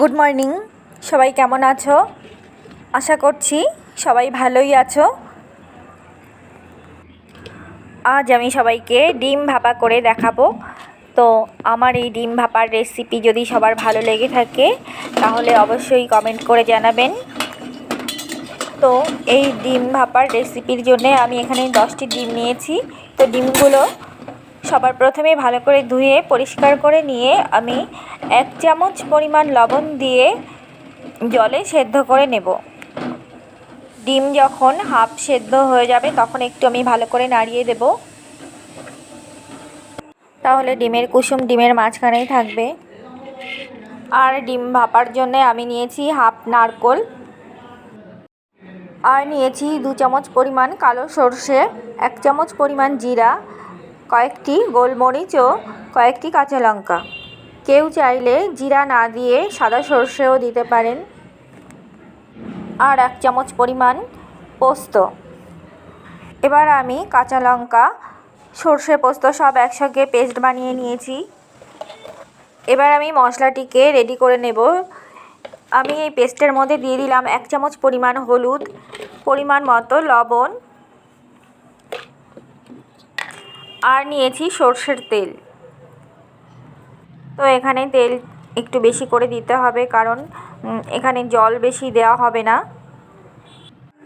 Good morning সবাই কেমন আছো? আশা করছি সবাই ভালোই আছো। আজ আমি সবাইকে ডিম ভাপা করে দেখাবো। তো আমার এই ডিম ভাপার রেসিপি যদি সবার ভালো লেগে থাকে, তাহলে অবশ্যই কমেন্ট করে জানাবেন। তো এই ডিম ভাপার রেসিপির জন্য আমি এখানে দশটি ডিম নিয়েছি। তো ডিমগুলো সবার প্রথমে ভালো করে ধুয়ে, পরিষ্কার করে নিয়ে আমি এক চামচ পরিমাণ লবণ দিয়ে জলে সেদ্ধ করে নেব। ডিম যখন হাফ সেদ্ধ হয়ে যাবে, তখন একটু আমি ভালো করে নাড়িয়ে দেব। তাহলে ডিমের কুসুম ডিমের মাঝখানেই থাকবে। আর ডিম ভাপার জন্য আমি নিয়েছি হাফ নারকোল। আর নিয়েছি দু চামচ পরিমাণ কালো সর্ষে, এক চামচ পরিমাণ জিরা কয়েকটি গোলমরিচ ও কয়েকটি কাঁচা লঙ্কা। কেউ চাইলে জিরা না দিয়ে সাদা সর্ষেও দিতে পারেন। আর এক চামচ পরিমাণ পোস্ত। এবার আমি কাঁচা লঙ্কা, সর্ষে পোস্ত সব একসঙ্গে পেস্ট বানিয়ে নিয়েছি। এবার আমি মশলাটিকে রেডি করে নেব। আমি এই পেস্টের মধ্যে দিয়ে দিলাম এক চামচ পরিমাণ হলুদ, পরিমাণ মতো লবণ আর নিয়েছি সর্ষের তেল। তো এখানে তেল একটু বেশি করে দিতে হবে কারণ এখানে জল বেশি দেওয়া হবে না।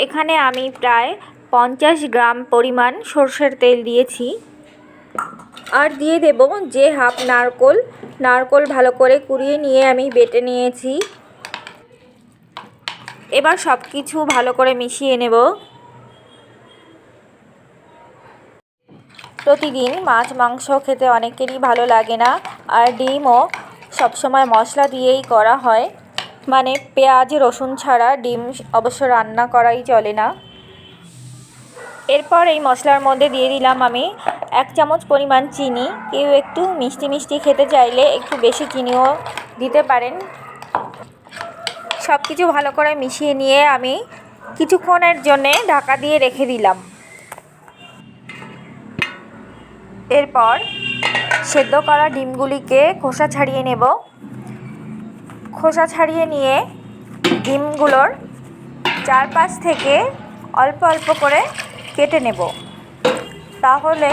এখানে আমি প্রায় পঞ্চাশ গ্রাম পরিমাণ সর্ষের তেল দিয়েছি। আর দিয়ে দেব যে হাফ নারকোল। নারকোল ভালো করে কুড়িয়ে নিয়ে আমি বেটে নিয়েছি। এবার সব কিছু ভালো করে মিশিয়ে নেব। প্রতিদিন মাছ, মাংস খেতে অনেকেরই ভালো লাগে না। আর ডিমও সবসময় মশলা দিয়েই করা হয়। মানে পেঁয়াজ, রসুন ছাড়া ডিম অবশ্য রান্না করাই চলে না। এরপর এই মশলার মধ্যে দিয়ে দিলাম আমি এক চামচ পরিমাণ চিনি। কেউ একটু মিষ্টি মিষ্টি খেতে চাইলে একটু বেশি চিনিও দিতে পারেন। সব কিছু ভালো করে মিশিয়ে নিয়ে আমি কিছুক্ষণের জন্যে ঢাকা দিয়ে রেখে দিলাম। এরপর সেদ্ধ করা ডিমগুলিকে খোসা ছাড়িয়ে নেব। খোসা ছাড়িয়ে নিয়ে ডিমগুলোর চারপাশ থেকে অল্প অল্প করে কেটে নেব। তাহলে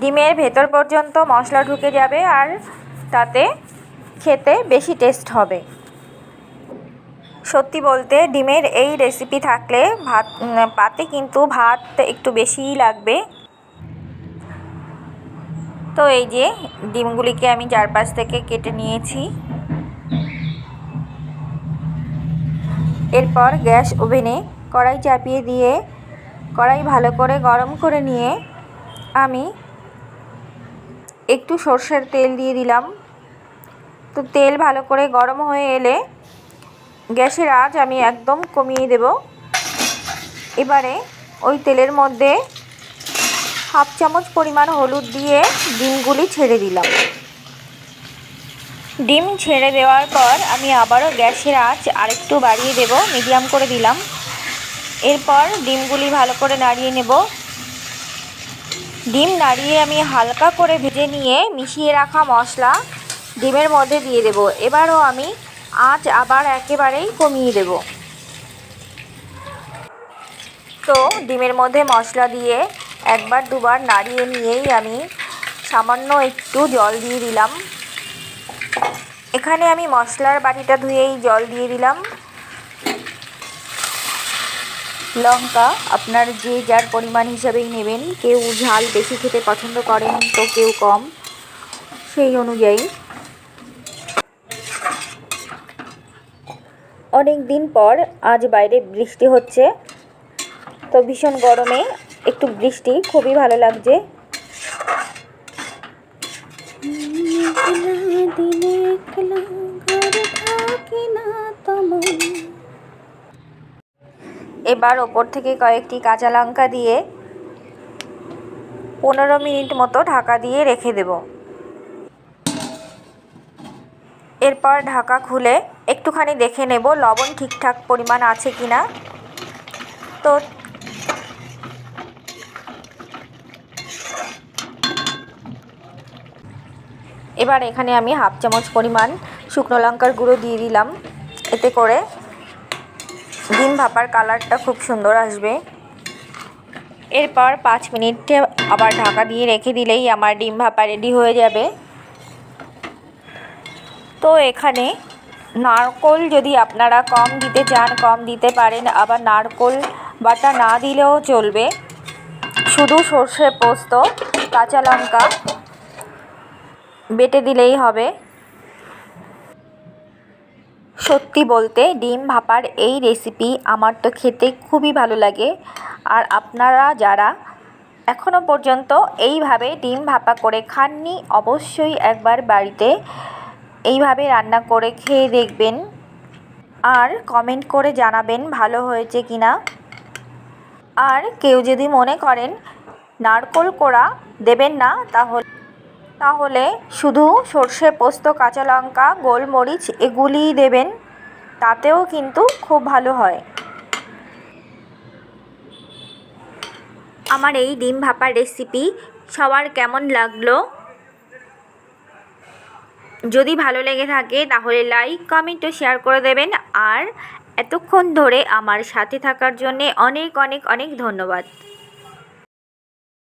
ডিমের ভেতর পর্যন্ত মশলা ঢুকে যাবে আর তাতে খেতে বেশি টেস্ট হবে। সত্যি বলতে ডিমের এই রেসিপি থাকলে ভাত পাতে কিন্তু ভাত একটু বেশিই লাগবে। তো এই যে ডিমগুলিকে আমি চারপাশ থেকে কেটে নিয়েছি। এরপর গ্যাস ওভেনে কড়াই চাপিয়ে দিয়ে কড়াই ভালো করে গরম করে নিয়ে আমি একটু সর্ষের তেল দিয়ে দিলাম। তো তেল ভালো করে গরম হয়ে এলে গ্যাসের আঁচ আমি একদম কমিয়ে দেব। এবারে ওই তেলের মধ্যে হাফ চামচ পরিমাণ হলুদ দিয়ে ডিমগুলি ছেড়ে দিলাম। ডিম ছেড়ে দেওয়ার পর আমি আবারও গ্যাসের আঁচ আরেকটু বাড়িয়ে দেব, মিডিয়াম করে দিলাম। এরপর ডিমগুলি ভালো করে নাড়িয়ে নেব। ডিম নাড়িয়ে আমি হালকা করে ভেজে নিয়ে মিশিয়ে রাখা মশলা ডিমের মধ্যে দিয়ে দেব। এবারও আমি আঁচ আবার একেবারেই কমিয়ে দেব। তো ডিমের মধ্যে মশলা দিয়ে একবার, দুবার নাড়িয়ে নিয়েই আমি সামান্য একটু জল দিয়ে দিলাম। এখানে আমি মশলার বাটিটা ধুয়েই জল দিয়ে দিলাম। লঙ্কা, আপনার যে যার পরিমাণ হিসাবেই নেবেন। কেউ ঝাল বেশি খেতে পছন্দ করেন, তো কেউ কম। সেই অনুযায়ী। অনেক দিন পর আজ বাইরে বৃষ্টি হচ্ছে, তো ভীষণ গরমে একটু বৃষ্টি, খুবই ভালো লাগছে। এবার ওপর থেকে কয়েকটি কাঁচা লঙ্কা দিয়ে পনেরো মিনিট মতো ঢাকা দিয়ে রেখে দেব। এরপর ঢাকা খুলে একটুখানি দেখে নেব লবণ ঠিকঠাক পরিমাণ আছে কি না তো এবার এখানে আমি হাফ চামচ পরিমাণ শুকনো লঙ্কার গুঁড়ো দিয়ে দিলাম। এতে করে ডিম ভাপার কালারটা খুব সুন্দর আসবে। এরপর পাঁচ মিনিটে আবার ঢাকা দিয়ে রেখে দিলেই আমার ডিম ভাপা রেডি হয়ে যাবে। তো এখানে নারকোল যদি আপনারা কম দিতে চান, কম দিতে পারেন, আবার নারকোল বাটা না দিলেও চলবে। শুধু সর্ষে পোস্ত, কাঁচা লঙ্কা বেটে দিলেই হবে। সত্যি বলতে ডিম ভাপার এই রেসিপি আমার তো খেতে খুবই ভালো লাগে। আর আপনারা যারা এখনও পর্যন্ত এইভাবে ডিম ভাপা করে খাননি, অবশ্যই একবার বাড়িতে এইভাবে রান্না করে খেয়ে দেখবেন। আর কমেন্ট করে জানাবেন ভালো হয়েছে কি না আর কেউ যদি মনে করেন নারকোল কোড়া দেবেন না, তাহলে তাহলে শুধু সর্ষে, পোস্ত, কাঁচা লঙ্কা, গোলমরিচ এগুলিই দেবেন, তাতেও কিন্তু খুব ভালো হয়। আমার এই ডিম ভাপার রেসিপি সবার কেমন লাগল? যদি ভালো লেগে থাকে তাহলে লাইক, কমেন্ট ও শেয়ার করে দেবেন। আর এতক্ষণ ধরে আমার সাথে থাকার জন্যে অনেক অনেক অনেক ধন্যবাদ।